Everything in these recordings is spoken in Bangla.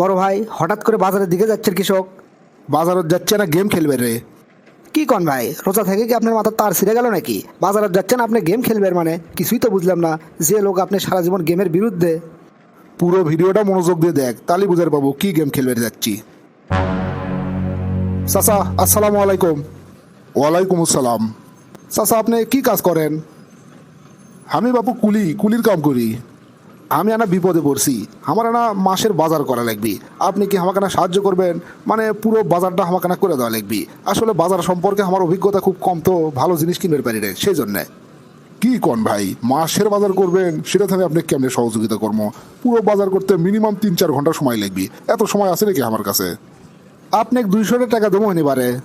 বড় ভাই হঠাৎ করে বাজারের দিকে যাচ্ছেন কৃষক। বাজারত যাচ্ছে না গেম খেলবে রে। কি কন ভাই রোজা থেকে কি আপনার মাথার তার ছিঁড়ে গেল নাকি? বাজারে যাচ্ছেন আপনি গেম খেলবেন মানে? কিছুই তো বুঝলাম না যে লোক আপনি সারা জীবন গেমের বিরুদ্ধে। পুরো ভিডিওটা মনোযোগ দিয়ে দেখ তালি বুঝার বাবু কি গেম খেলবে যাচ্ছি। চাচা আসসালামু আলাইকুম। ওয়ালাইকুম আসসালাম। চাচা আপনি কি কাজ করেন? আমি বাপু কুলি কুলির কাম করি। আমি আনা বিপদে পড়ছি। আমার আনা মাসের বাজার করা লাগবে। আপনি কি আমাকে না সাহায্য করবেন? মানে পুরো বাজারটা আমাকে না করে দেওয়া লাগবে। আসলে বাজার সম্পর্কে আমার অভিজ্ঞতা খুব কম তো ভালো জিনিস কিনতে পারি রে সেই জন্যে। কি কোন ভাই? মাসের বাজার করবেন, সেটা থেকে আপনি কেমনে সহযোগিতা করব? পুরো বাজার করতে মিনিমাম তিন চার ঘণ্টা সময় লাগবে। এত সময় আছে নাকি আমার কাছে? আপনি দুইশো টাকা দেবো এবারে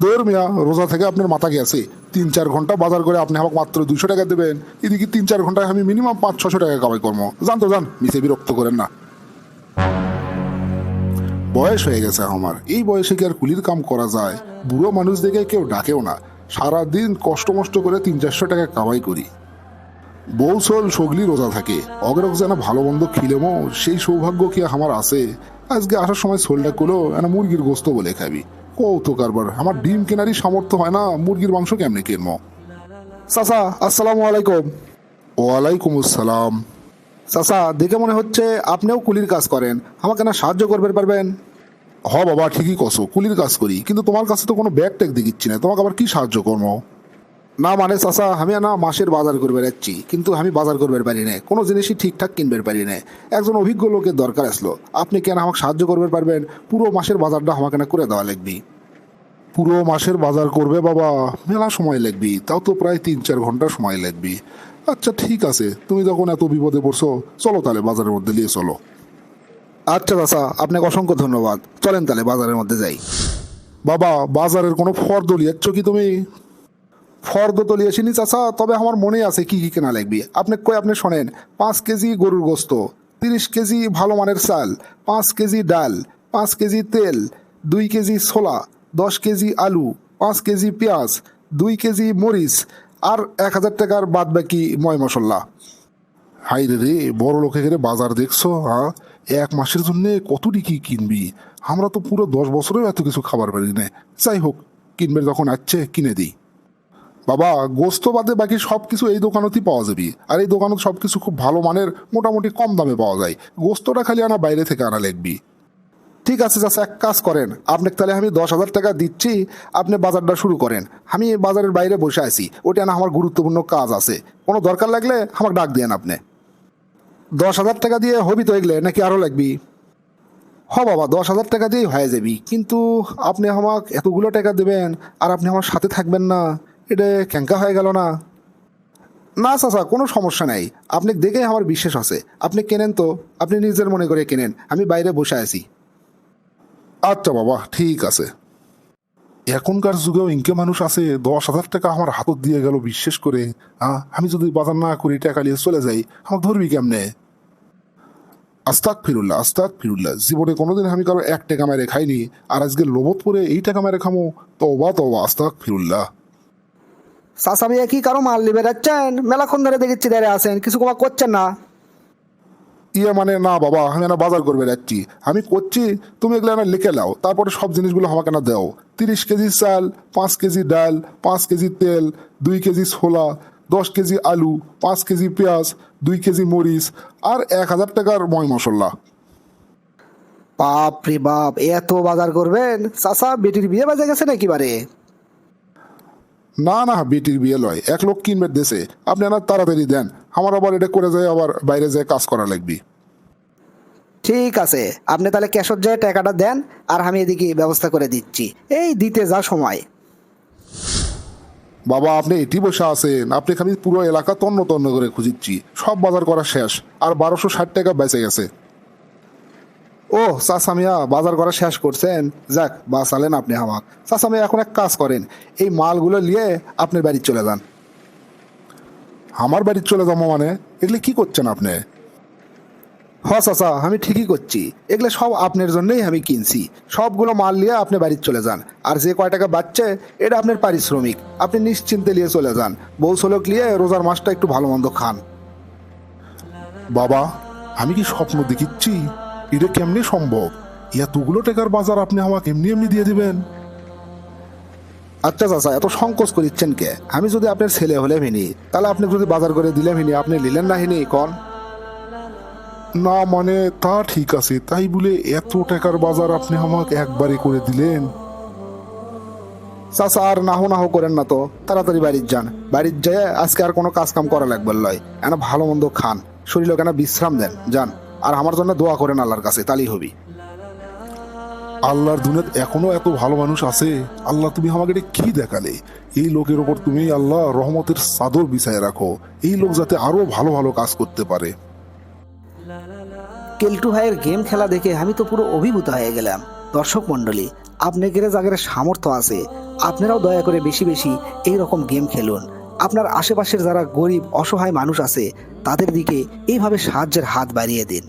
দৌর মিয়া, রোজা থেকে আপনার মাথা গেছে। তিন চার ঘণ্টা বাজার করে আপনি আমাকে মাত্র দুশো টাকা দেবেন। এদিকে তিন চার ঘন্টায় আমি মিনিমাম পাঁচ, ছশো টাকা কামাই করব। জান তো জান মিশে বিরক্ত করেন না। বয়স হয়ে গেছে আমার। এই বয়সে কি আর কুলির কাম করা যায়? বুড়ো মানুষ দেখে কেউ ডাকেও না। সারাদিন কষ্ট মষ্ট করে তিন, চারশো টাকা কামাই করি। বউ সোল সগলি রোজা থাকে। অগরক যেন ভালো মন্দ খিলেমো সেই সৌভাগ্য কি আমার আছে? আজকে আসার সময় সোলটা করল এনা মুরগির গোস্ত বলে খাবি। কৌতো কারবার। আমার ডিম কেনারই সামর্থ্য হয় না মুরগির মাংস কেমনে কিনবো? চাচা আসসালাম আলাইকুম। ওয়ালাইকুম আসসালাম। চাচা দেখে মনে হচ্ছে আপনিও কুলির কাজ করেন। আমাকে না সাহায্য করবে পারবেন? হ বাবা ঠিকই কসো কুলির কাজ করি। কিন্তু তোমার কাছে তো কোনো ব্যাগ ট্যাগ দেখিচ্ছি না। তোমাকে আবার কি সাহায্য করব? না মানে চাচা, আমি না মাসের বাজার করবে যাচ্ছি, কিন্তু আমি বাজার করবে পারি না কোনো জিনিসই ঠিকঠাক কিনবে পারি না একজন অভিজ্ঞ লোকের দরকার আসলো। আপনি কেন আমাকে সাহায্য করবে পারবেন? পুরো মাসের বাজারটা আমাকে না করে দেওয়া লাগবে। পুরো মাসের বাজার করবে বাবা, মেলা সময় লাগবে। তাও তো প্রায় তিন চার ঘণ্টা সময় লাগবে। আচ্ছা ঠিক আছে। তুমি যখন এত বিপদে পড়ছো, চলো তাহলে বাজারের মধ্যে নিয়ে চলো। আচ্ছা চাচা, আপনাকে অসংখ্য ধন্যবাদ। চলেন তাহলে বাজারের মধ্যে যাই। বাবা, বাজারের কোনো ফর্দ লিয়াচ্ছ কি তুমি? ফর্দ তো লিয়েছিনি চাচা, তবে আমার মনে আছে কি কি কেনা লাগবে। আপনি কই, আপনি শোনেন, পাঁচ কেজি গরুর গোস্ত, তিরিশ কেজি ভালো মানের চাল, পাঁচ কেজি ডাল, পাঁচ কেজি তেল, দুই কেজি ছোলা, দশ কেজি আলু, পাঁচ কেজি পেঁয়াজ, দুই কেজি মরিচ আর এক হাজার টাকার বাদ বাকি ময় মশলা। হাই রে রে, বড় লোকের বাজার দেখছ হ্যাঁ এক মাসের জন্য কতটি কি কিনবি? আমরা তো পুরো দশ বছরেও এত কিছু খাবার পারি না। যাই হোক, কিনবে যখন আসছে কিনে দিই। বাবা, গোস্ত বাদে বাকি সব কিছু এই দোকানতেই পাওয়া যাবে। আর এই দোকানত সব কিছু খুব ভালো মানের, মোটামুটি কম দামে পাওয়া যায়। গোস্তটা খালি আনা, বাইরে থেকে আনা লাগবি। ঠিক আছে, চাচা, এক কাজ করেন। আপনাকে তাহলে আমি দশ হাজার টাকা দিচ্ছি, আপনি বাজারটা শুরু করেন। আমি বাজারের বাইরে বসে আছি, ওটা না আমার গুরুত্বপূর্ণ কাজ আছে। কোনো দরকার লাগলে আমাকে ডাক দেন আপনি। দশ হাজার টাকা দিয়ে হবি তো এগলে, নাকি আরও লাগবি? হ বাবা, দশ হাজার টাকা দিয়েই হয়ে যাবি। কিন্তু আপনি আমাকে এতগুলো টাকা দেবেন, আর আপনি আমার সাথে থাকবেন না। এটা ক্যাঙ্কা হয়ে গেল না? না চাচা কোনো সমস্যা নাই। আপনি দেখেই আমার বিশ্বাস আছে। আপনি কেনেন তো? আপনি নিজের মনে করে কেনেন। আমি বাইরে বসে আছি। আচ্ছা বাবা, ঠিক আছে। এখনকার যুগেও ইনকে মানুষ আছে, দশ হাজার টাকা আমার হাতত দিয়ে গেল বিশ্বাস করে। হ্যাঁ আমি যদি বাজার না করি, টাকা নিয়ে চলে যাই, আমার ধরবি কেমনে? আস্তাক ফিরুল্লাহ আস্তাক ফিরুল্লাহ জীবনে কোনোদিন আমি কারও এক টাকা মেরে খাইনি। আর আজকে লোবত পরে এই টাকা মেরে খামো। তবা তবা আস্তাক ফিরুল্লাহ চাচা ভাইয়া কি কারও মাল লিবে যাচ্ছেন মেলাক্ষণ ধরে দেখেছি দাঁড়িয়ে আসেন কিছু কমা করছেন না। ইয়ে মানে না বাবা আমি না বাজার করবে যাচ্ছি। আমি করছি তুমি এগুলো না লিখে নাও। তারপরে সব জিনিসগুলো আমাকে না দাও। তিরিশ কেজি চাল পাঁচ কেজি ডাল পাঁচ কেজি তেল দুই কেজি ছোলা দশ কেজি আলু পাঁচ কেজি পেঁয়াজ দুই কেজি মরিচ আর এক হাজার টাকার ময় মশলা। বাপ রে বাপ এত বাজার করবেন? চাচা বেটির বিয়ে বাজে গেছে নাকি বারে? না না বেটির বিয়ে লয়। এক লোক কিনবে দেশে। আপনি না তাড়াতাড়ি দেন। আমার আবার এটা করে যায় আবার বাইরে যায় কাজ করা লাগবে। ঠিক আছে। আপনি তাহলে ক্যাশর যায় টাকাটা দেন আর আমি এদিকে ব্যবস্থা করে দিচ্ছি। এই দিতে যা সময়। বাবা আপনি এটি বসে আছেন। আপনি খালি পুরো এলাকা তন্ন তন্ন করে খুঁজিচ্ছি। সব বাজার করা শেষ। আর বারোশো ষাট টাকা বেঁচে গেছে। ও চাষামিয়া বাজার করা শেষ করছেন। যাক, বাঁচালেন আপনি আমাক। সাসামিয়া এখন এক কাজ করেন। এই মালগুলো নিয়ে আপনার বাড়ি চলে যান। আমার বাড়ি চলে যাব মানে? এগুলো কি করছেন আপনি? হ, চাচা, আমি ঠিকই করছি। এগুলো সব আপনার জন্যই আমি কিনছি। সবগুলো মাল নিয়ে আপনি বাড়ি চলে যান। আর যে কয় টাকা বাচ্চে এটা আপনার পারিশ্রমিক। আপনি নিশ্চিন্তে নিয়ে চলে যান। বউ নিয়ে রোজার মাসটা একটু ভালো মন্দ খান। বাবা, আমি কি স্বপ্ন দেখিচ্ছি? এটা কেমনি সম্ভব? এতগুলো টাকার বাজার আপনি আমাকে এমনি এমনি দিয়ে দিবেন? আচ্ছা চাচা এত সংকোচ করিচ্ছেন কে? আমি যদি আপনার ছেলে হলে ভিনি তাহলে আপনি যদি বাজার করে দিলে ভিনি আপনি নিলেন না হিনি কন? না মানে তা ঠিক আছে তাই বলে এত টাকার বাজার আপনি আমাকে একবারে করে দিলেন? চাচা আর নাহো নাহো করেন না তো। তাড়াতাড়ি বাড়ির যান। বাড়ির যেয়ে আজকে আর কোনো কাজ কাম করা লাগবে লয়। এনা ভালো মন্দ খান। শরীরে কেন বিশ্রাম দেন। যান। আর আমার জন্য দোয়া করেন আল্লাহর কাছে, তালি হবি। আল্লাহর দুনিয়াত এখনও এত ভালো মানুষ আছে, আল্লাহ তুমি আমাকে এটা কি দেখালে? এই লোকের ওপর তুমি আল্লাহ রহমতের চাদর বিছায় রাখো, এই লোক যাতে আরও ভালো ভালো কাজ করতে পারে। কেলটু ভাইয়ের গেম খেলা দেখে আমি তো পুরো অভিভূত হয়ে গেলাম। দর্শক মণ্ডলী, আপনাদের যাদের সামর্থ্য আছে। আপনারাও দয়া করে বেশি বেশি এই রকম গেম খেলুন। আপনার আশেপাশের যারা গরিব অসহায় মানুষ আছে তাদের দিকে এইভাবে সাহায্যের হাত বাড়িয়ে দিন।